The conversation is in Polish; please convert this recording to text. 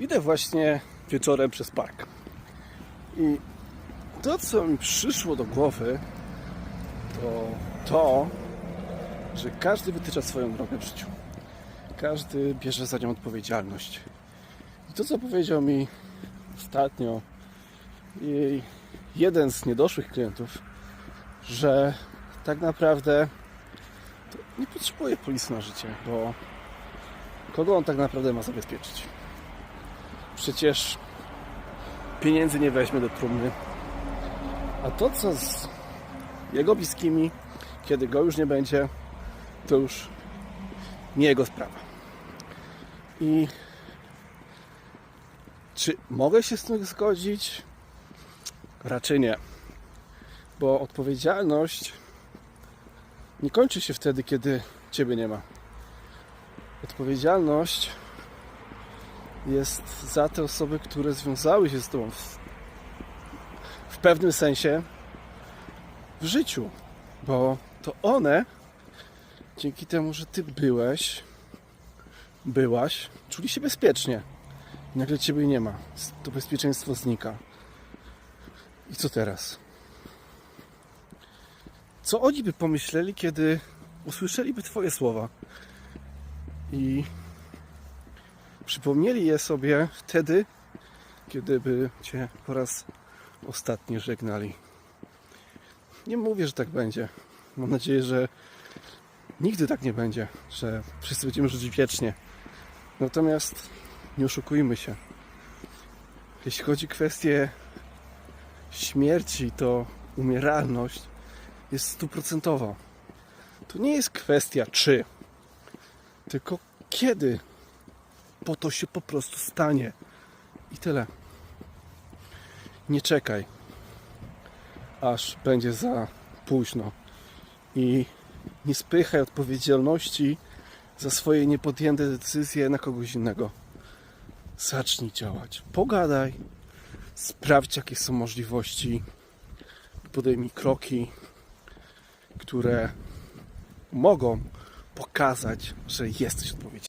Idę właśnie wieczorem przez park. I to, co mi przyszło do głowy, to to, że każdy wytycza swoją drogę w życiu. Każdy bierze za nią odpowiedzialność. I to, co powiedział mi ostatnio jeden z niedoszłych klientów, że tak naprawdę nie potrzebuje polisy na życie, bo kogo on tak naprawdę ma zabezpieczyć? Przecież pieniędzy nie weźmie do trumny. A to, co z jego bliskimi, kiedy go już nie będzie, to już nie jego sprawa. I czy mogę się z tym zgodzić? Raczej nie. Bo odpowiedzialność nie kończy się wtedy, kiedy ciebie nie ma. Odpowiedzialność jest za te osoby, które związały się z tobą w, w pewnym sensie w życiu, bo to one dzięki temu, że ty byłeś, byłaś, czuli się bezpiecznie. I nagle ciebie nie ma. To bezpieczeństwo znika. I co teraz? Co oni by pomyśleli, kiedy usłyszeliby Twoje słowa i przypomnieli je sobie wtedy, kiedy by Cię po raz ostatni żegnali? Nie mówię, że tak będzie. Mam nadzieję, że nigdy tak nie będzie, że wszyscy będziemy żyć wiecznie. Natomiast nie oszukujmy się. Jeśli chodzi o kwestię śmierci, to umieralność jest stuprocentowa. To nie jest kwestia czy, tylko kiedy. Po to się po prostu stanie. I tyle. Nie czekaj, aż będzie za późno. I nie spychaj odpowiedzialności za swoje niepodjęte decyzje na kogoś innego. Zacznij działać. Pogadaj. Sprawdź, jakie są możliwości. Podejmij kroki, które mogą pokazać, że jesteś odpowiedzialny.